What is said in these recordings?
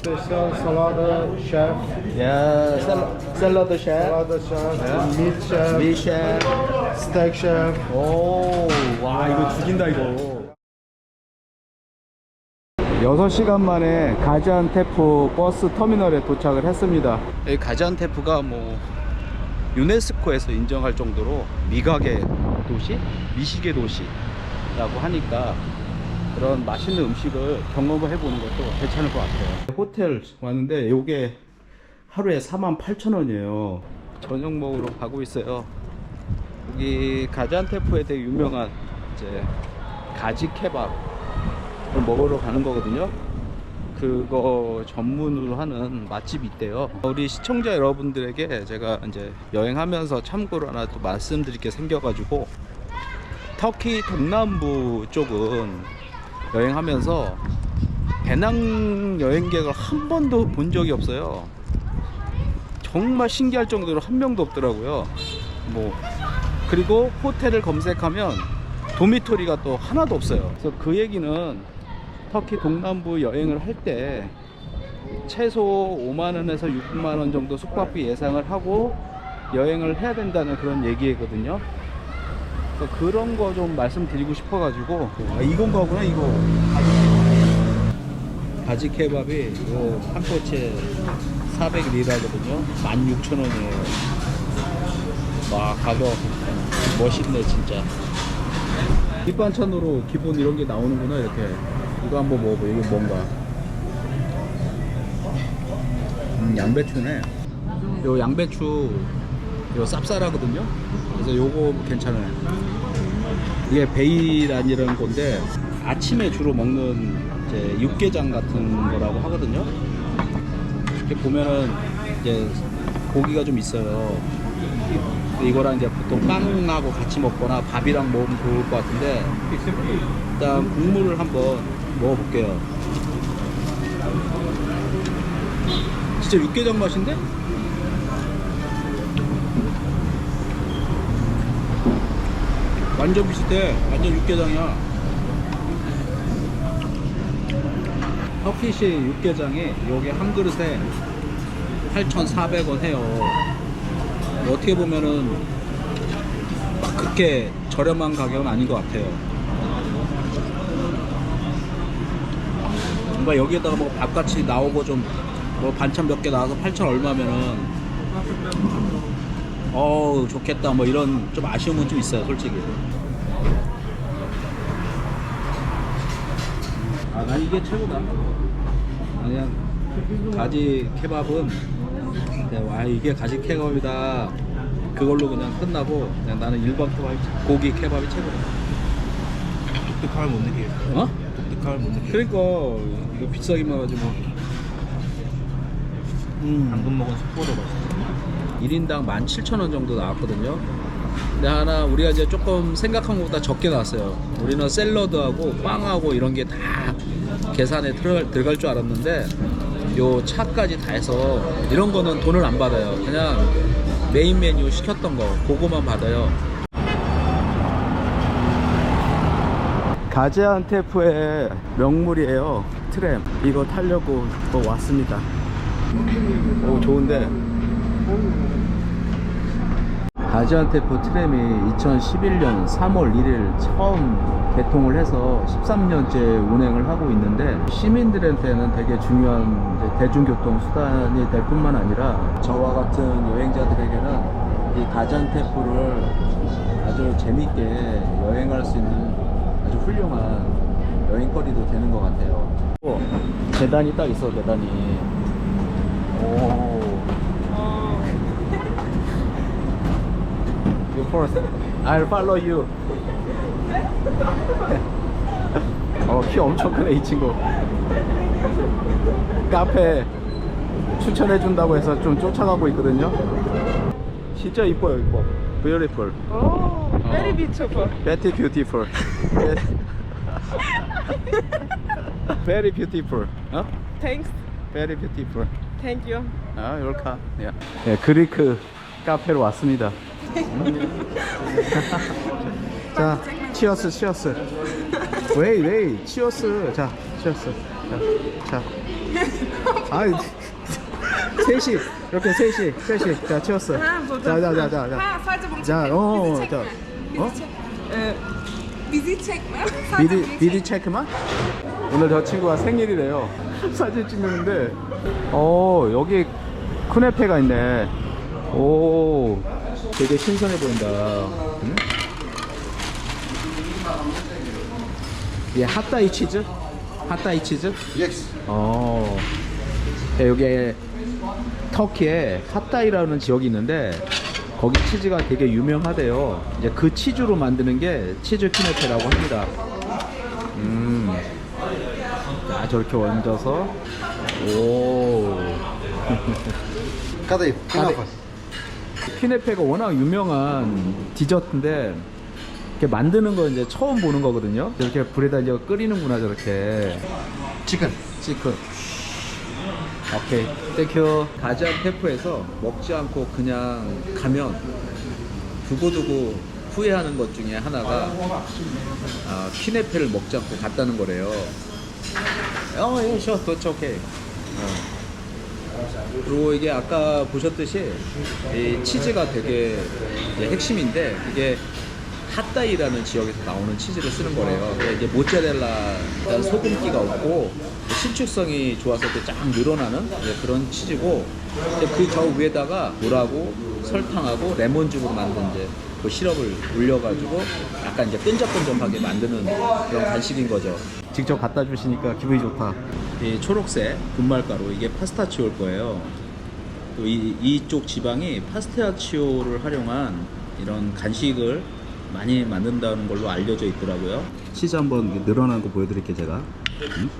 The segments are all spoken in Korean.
special salad chef, 야, 샐러드 셰프. salad chef, Yeah. meat chef, 미 셰프. steak chef. 오, 와, 이거 죽인다, 이거. 6시간 만에 가지안테프 버스 터미널에 도착을 했습니다. 이 가지안테프가 뭐 유네스코에서 인정할 정도로 미각의 도시, 미식의 도시라고 하니까 그런 맛있는 음식을 경험을 해보는 것도 괜찮을 것 같아요. 호텔 왔는데 이게 하루에 48,000원이에요. 저녁 먹으러 가고 있어요. 여기 가지안테프에 되게 유명한 이제 가지 케밥을 먹으러 가는 거거든요. 그거 전문으로 하는 맛집이 있대요. 우리 시청자 여러분들에게 제가 이제 여행하면서 참고로 하나 또 말씀드릴 게 생겨가지고 터키 동남부 쪽은 여행하면서 배낭 여행객을 한 번도 본 적이 없어요. 정말 신기할 정도로 한 명도 없더라고요. 뭐 그리고 호텔을 검색하면 도미토리가 또 하나도 없어요. 그래서 그 얘기는 터키 동남부 여행을 할 때 최소 5만 원에서 6만 원 정도 숙박비 예상을 하고 여행을 해야 된다는 그런 얘기거든요. 그래서 그런 거 좀 말씀드리고 싶어가지고. 아 이건 거구나 이거. 바지 케밥이 이거 한 꼬치에 400리라거든요. 16,000원이에요. 와 가격 멋있네 진짜. 밑반찬으로 기본 이런 게 나오는구나 이렇게. 이거 한번 먹어봐 이게 뭔가. 음 양배추네. 요 양배추 요 쌉쌀하거든요. 그래서 요거 괜찮아요. 이게 베이란이라는 건데 아침에 주로 먹는 이제 육개장 같은 거라고 하거든요. 이렇게 보면은 이제 고기가 좀 있어요. 이거랑 이제 보통 빵하고 같이 먹거나 밥이랑 먹으면 좋을 것 같은데 일단 국물을 한번 먹어볼게요. 진짜 육개장 맛인데? 완전 비슷해 완전 육개장이야 터키시 육개장이 요게 한 그릇에 8,400원 해요 뭐 어떻게 보면은 막 그렇게 저렴한 가격은 아닌 것 같아요. 뭔가 여기에다가 뭐 밥같이 나오고 좀 뭐 반찬 몇 개 나와서 8천 얼마면은 어우 좋겠다 뭐 이런 좀 아쉬움은 좀 있어요 솔직히. 아난 이게 최고다. 그냥 가지 케밥은 네, 와 이게 가지 케밥이다 그걸로 그냥 끝나고 그냥 나는 일반 케밥 고기 케밥이 최고다 독특함을 못 느끼겠어요. 어? 독특함을 못 느끼겠어요. 그러니까 이거 비싸기만 하지 뭐 음. 방금 먹은 숙보도 맛있어요. 1인당 17,000원 정도 나왔거든요 근데 하나 우리가 이제 조금 생각한 것보다 적게 나왔어요. 우리는 샐러드하고 빵하고 이런 게 다 계산에 들어갈, 줄 알았는데 요 차까지 다 해서 이런 거는 돈을 안 받아요. 그냥 메인 메뉴 시켰던 거 그거만 받아요. 가지안테프의 명물이에요. 트램. 이거 타려고 또 왔습니다. 오 좋은데 가지안테프 트램이 2011년 3월 1일 처음 개통을 해서 13년째 운행을 하고 있는데 시민들한테는 되게 중요한 대중교통 수단이 될 뿐만 아니라 저와 같은 여행자들에게는 이 가지안테프를 아주 재밌게 여행할 수 있는 아주 훌륭한 여행거리도 되는 것 같아요. 오, 계단이 딱 있어 계단이. 오. You first. I'll follow you. 어, 키 엄청 크네, 이 친구. 카페 추천해준다고 해서 좀 쫓아가고 있거든요. 진짜 이뻐요, 이뻐. Beautiful. Oh, very beautiful. Very beautiful. Very beautiful. 어? Thanks. Very beautiful. Thank you. 아, 웰컴. 예. 예, 그리크 카페로 왔습니다. 자, 치어스, 치어스. 웨이, 웨이, 치어스. 자, 치어스. 자, 자. 아이 셋이 이렇게 셋이 셋이 자 치웠어 자자 자 자 자 Ha, sadece bunu 자, çekme. 어, Bizi çekme. 자, Bizi 어? çekme. Ee, bizi çekme. Sadece 비디 bizi 비디. 체크만? 오늘 저 친구가 생일이래요. 사진 찍는데, 어 여기 쿠네페가 있네. 오, 되게 신선해 보인다. 응? 이게 핫다이 치즈? 핫다이 치즈? Yes. 어, 네, 여기 터키에 핫다이라는 지역이 있는데 거기 치즈가 되게 유명하대요. 이제 그 치즈로 만드는 게 치즈 키네페라고 합니다. 음, 자 저렇게 얹어서 오, Kadayıf. Künefe. 키네페가 워낙 유명한 디저트인데 이렇게 만드는 거 이제 처음 보는 거거든요. 이렇게 불에다 이제 끓이는구나 저렇게. Chicken. 치킨. 오케이. 땡큐. 가지안 테프에서 먹지 않고 그냥 가면 두고두고 후회하는 것 중에 하나가 아, 키네페를 먹지 않고 갔다는 거래요. 어, 예. 어. 그리고 이게 아까 보셨듯이 이 치즈가 되게 핵심인데 이게 핫다이라는 지역에서 나오는 치즈를 쓰는 거래요. 이제 모짜렐라 일단 소금기가 없고 신축성이 좋아서 쫙 늘어나는 그런 치즈고 그 저 위에다가 물하고 설탕하고 레몬즙으로 만든 이제 그 시럽을 올려가지고 약간 이제 끈적끈적하게 만드는 그런 간식인 거죠. 직접 갖다 주시니까 기분이 좋다. 이 초록색 분말가루 이게 파스타치오일 거예요. 또 이, 이쪽 지방이 파스타치오를 활용한 이런 간식을 많이 만든다는 걸로 알려져 있더라고요. 치즈 한번 늘어나는 거 보여드릴게요, 제가. 음?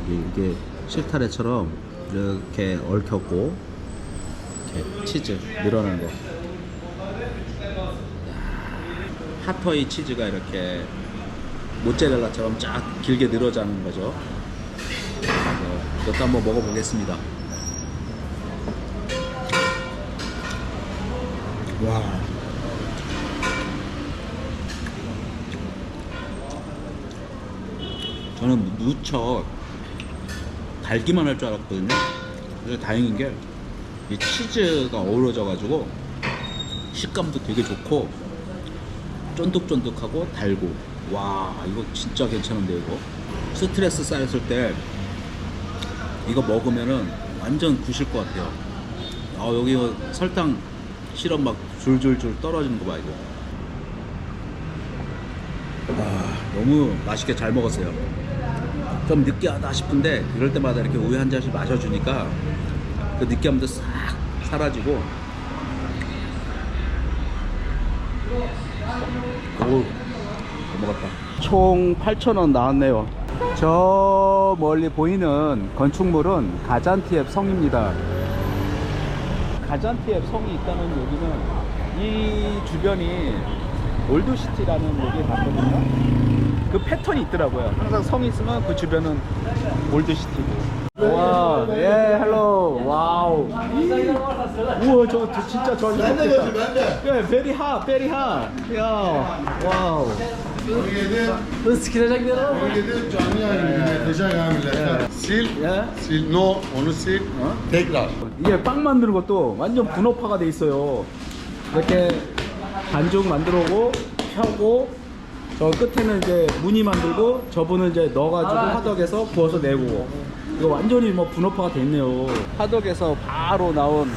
여기 이게 실타래처럼 이렇게 얽혔고 이렇게 치즈 늘어나는 거. 핫터이 치즈가 이렇게 모짜렐라처럼 쫙 길게 늘어자는 거죠. 그래서 이것도 한번 먹어보겠습니다. 와. 저는 무척 달기만 할 줄 알았거든요. 그래서 다행인 게 이 치즈가 어우러져가지고 식감도 되게 좋고 쫀득쫀득하고 달고 와 이거 진짜 괜찮은데 이거 스트레스 쌓였을 때 이거 먹으면은 완전 부실 것 같아요. 아 여기 설탕 시럽 막 줄줄줄 떨어지는 거 봐 이거. 아 너무 맛있게 잘 먹었어요. 좀 느끼하다 싶은데 이럴 때마다 이렇게 우유 한 잔씩 마셔주니까 그 느끼함도 싹 사라지고 오, 잘 먹었다. 총 8,000원 나왔네요. 저 멀리 보이는 건축물은 가잔티앱 성입니다. 가잔티앱 성이 있다는 여기는 이 주변이 올드시티라는 얘기 봤거든요. 그 패턴이 있더라고요. 항상 성이 있으면 그 주변은 올드시티고. 와, 예, 헬로, 와우. 우와, 저, 저 진짜 저 ben de. 예, very hot, very hot. 야, 와우. Nasıl sikilecekler ama? Bölgede canlı yayın dinletecek ha milletler. Sil, 예? sil, no, onu sil. Tekrar. 이게 빵 만드는 것도 완전 분업화가 돼 있어요. 이렇게 반죽 만들어오고 펴고 저 끝에는 이제 무늬 만들고 저분은 이제 넣어가지고 화덕에서 구워서 내고 이거 완전히 뭐 분업화가 돼 있네요. 화덕에서 바로 나온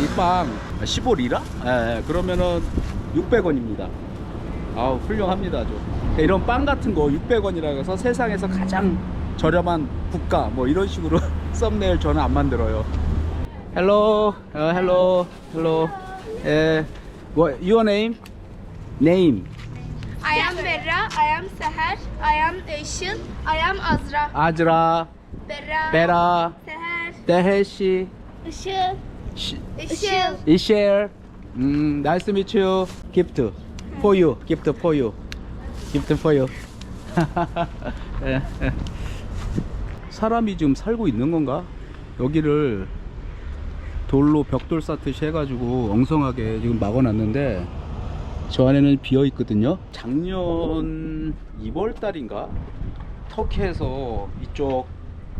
이 빵 15리라? 예, 예, 그러면은 600원입니다. 아우 훌륭합니다 아주. 이런 빵 같은 거 600원이라고 해서 세상에서 가장 저렴한 국가 뭐 이런 식으로 썸네일 저는 안 만들어요. Hello, uh, hello, hello. Uh, what your name? Name. I am Berra, I am Seher, I am Eşil, I am Azra. Azra, Berra, Bera, Seher, Deheshi, Işıl, Işıl. Ishel. Mm, nice to meet you. Gift for you. Gift for you. Gift for you. 사람이 지금 살고 있는 건가? 여기를 돌로 벽돌 쌓듯이 해가지고 엉성하게 지금 막아놨는데 저 안에는 비어 있거든요. 작년 2월 달인가 터키에서 이쪽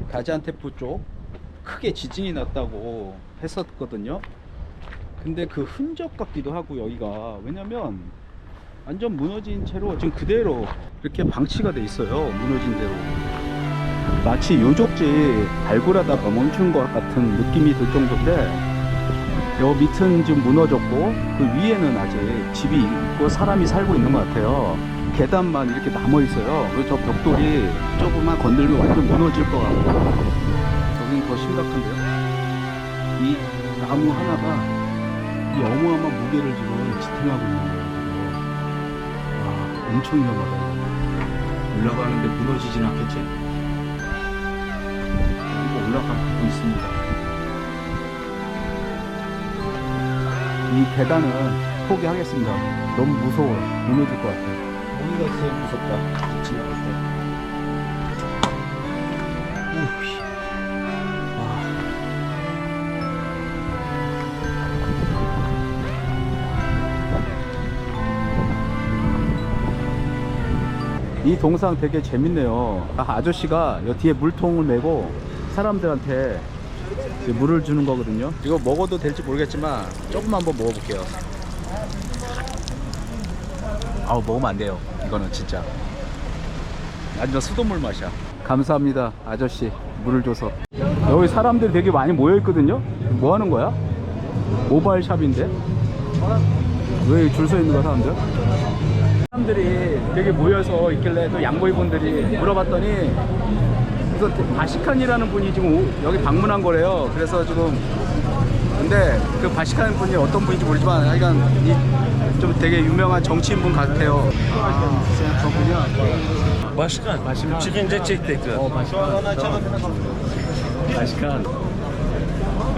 가지안테프 쪽 크게 지진이 났다고 했었거든요. 근데 그 흔적 같기도 하고 여기가 왜냐면 완전 무너진 채로 지금 그대로 이렇게 방치가 돼 있어요. 무너진 대로. 마치 요족지 발굴하다가 멈춘 것 같은 느낌이 들 정도인데 요 밑은 지금 무너졌고 그 위에는 아직 집이 있고 사람이 살고 있는 것 같아요. 계단만 이렇게 남아 있어요. 그리고 저 벽돌이 조금만 건들면 완전 무너질 것 같고 여기는 더 심각한데요. 이 나무 하나가 이 어마어마한 무게를 지금 지탱하고 있는. 엄청 위험하다. 올라가는데 무너지진 않겠지? 이거 올라가고 있습니다. 이 계단은 포기하겠습니다. 너무 무서워요. 무너질 것 같아요. 여기가 제일 무섭다. 지나갈 때. 이 동상 되게 재밌네요. 아, 아저씨가 여 뒤에 물통을 메고 사람들한테 물을 주는 거거든요. 이거 먹어도 될지 모르겠지만 조금 한번 먹어볼게요. 아우 먹으면 안 돼요. 이거는 진짜 완전 수돗물 맛이야. 감사합니다, 아저씨 물을 줘서. 여기 사람들이 되게 많이 모여 있거든요. 뭐 하는 거야? 모바일 샵인데 왜 줄 서 있는 거야 사람들? 사람들이 되게 모여서 있길래 또 양보이 분들이 물어봤더니 그래서 바시칸이라는 분이 지금 오- 여기 방문한 거래요. 그래서 지금 근데 그 바시칸 분이 어떤 분인지 모르지만 하여간 이좀 되게 유명한 정치인 분 같아요. 아, 그렇군요. 어, 바시칸. 바시칸. 코레아.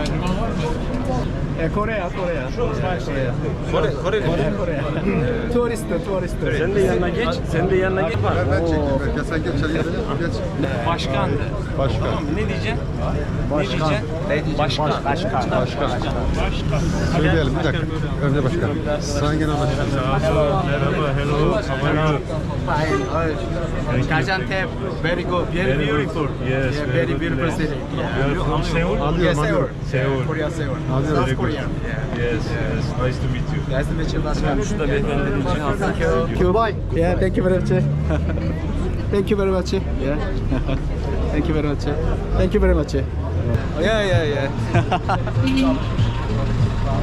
코레아. Kore, Kore dedi. 코 E, Koreya, Koreya. Koreya. Kore, Kore, Kore, turist, turist. Sen de yanına geç, sen de yanına geç. Ben, çekeyim, belki sen geç, geç. Başkan. Tamam, ne diyeceksin? Başkan. Ne diyeceksin? Başkan. Başkan. Başkan. Başkan. Başkan. Söyleyelim bir dakika. Önce başkan. Sayın Genel Başkan. Merhaba, hello. Kamera. Gaziantep, very good, very beautiful. Yes, very beautiful city. You from Seoul? Yes, Seoul. Seoul. Korea, Seoul. South Yeah. Yes, yes. Nice to meet you. Nice to meet you, Başkan. Şu da beyefendinin için alsın. Thank you. Thank you. Bye. Yeah, thank you very much. thank you very much. Yeah. thank you very much. Thank you very much. Oh, yeah, yeah, yeah.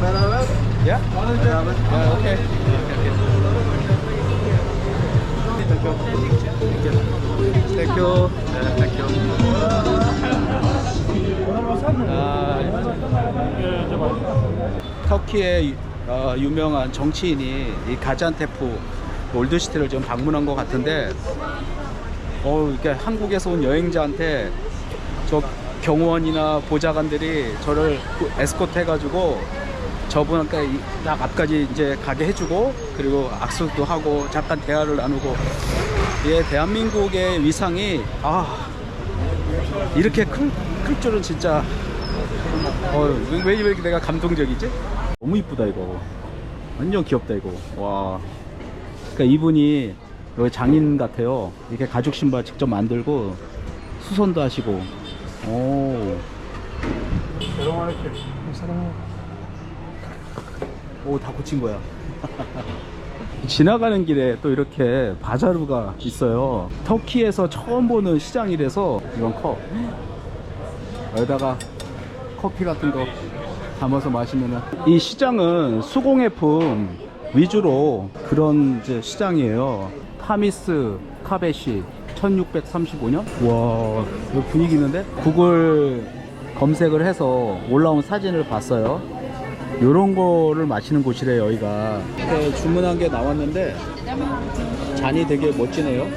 Beraber? Yeah? Beraber. Yeah, okay. You. Yeah, thank you. 아, 터키의 유- 어, 유명한 정치인이 이 가지안테프 올드시티를 지금 방문한 것 같은데 어, 이렇게 한국에서 온 여행자한테 저 경호원이나 보좌관들이 저를 그 에스코트 해가지고 저분한테 이- 딱 앞까지 이제 가게 해주고 그리고 악수도 하고 잠깐 대화를 나누고. 예 대한민국의 위상이 아 이렇게 클, 클 줄은 진짜. 어, 왜, 왜 이렇게 내가 감동적이지? 너무 이쁘다 이거. 완전 귀엽다 이거. 와. 그러니까 이분이 여기 장인 같아요. 이렇게 가죽 신발 직접 만들고 수선도 하시고. 오 오, 다 고친 거야. 지나가는 길에 또 이렇게 바자루가 있어요. 터키에서 처음 보는 시장이라서 이런 컵. 여기다가 커피 같은 거 담아서 마시면은 이 시장은 수공예품 위주로 그런 이제 시장이에요. 타미스 카베시 1635년? 와, 이거 분위기 있는데? 구글 검색을 해서 올라온 사진을 봤어요. 요런 거를 마시는 곳이래요, 여기가. 네, 주문한 게 나왔는데 잔이 되게 멋지네요.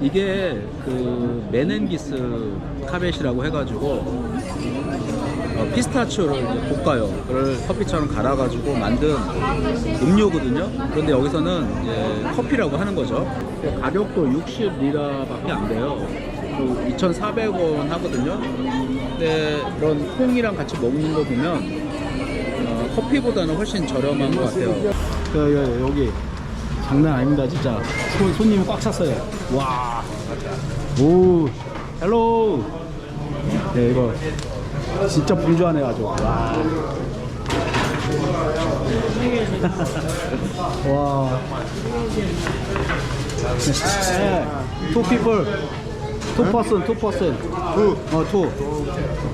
이게 그 메넨기스 카벳이라고 해가지고 어, 피스타치오를 볶아요. 그걸 커피처럼 갈아가지고 만든 음료거든요. 그런데 여기서는 커피라고 하는 거죠. 가격도 60리라밖에 안 돼요. 2,400원 하거든요. 근데 이런 콩이랑 같이 먹는 거 보면 어, 커피보다는 훨씬 저렴한 것 같아요. 여기. 장난 아닙니다 진짜. 손, 손님이 꽉 찼어요. 와 오. 헬로. 네 이거 진짜 분주하네 아주. 와. 와. Two people. Two person, two person. Two. 어, two.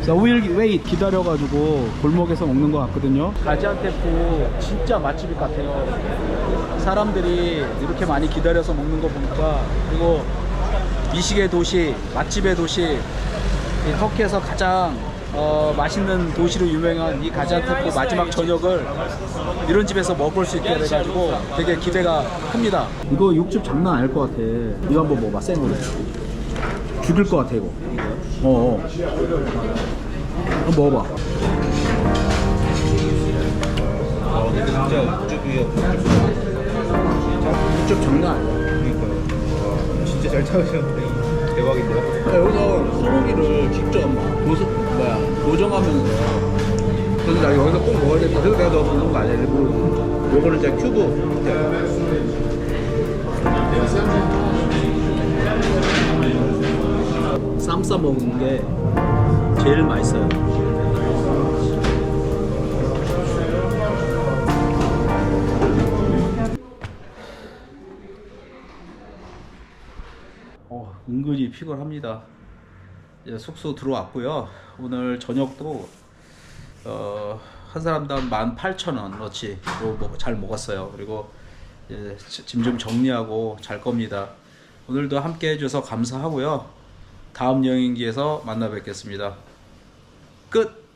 So we'll wait. 기다려가지고 골목에서 먹는 것 같거든요. 가지안테프 진짜 맛집일 것 같아요. 사람들이 이렇게 많이 기다려서 먹는 거 보니까 그리고 미식의 도시, 맛집의 도시, 이 터키에서 가장 어, 맛있는 도시로 유명한 이 가지안테프 마지막 저녁을 이런 집에서 먹을 수 있게 돼가지고 되게 기대가 큽니다. 이거 육즙 장난 아닐 것 같아. 이거 한번 먹어봐, 생으로. 죽일 것 같아, 이거. 어, 어. 먹어봐. 아 근데 진짜 우주비야 육즙 장난 아니야. 그러니까요 진짜 잘 타오셨네 대박인데요? 여기서 소고기를 직접 막 도수, 뭐야, 도정하면서. 그래서 나 여기서 꼭 먹어야겠다. 그래서 내가 너 부른 거 아니야, 일부러. 요거는 진짜 큐브. 쌈 싸 먹는 게 제일 맛있어요. 어, 은근히 피곤합니다. 이제 숙소 들어왔고요. 오늘 저녁도 어, 한 사람당 18,000원어치로 잘 먹었어요. 그리고 짐 좀 정리하고 잘 겁니다. 오늘도 함께 해줘서 감사하고요. 다음 여행기에서 만나 뵙겠습니다. 끝!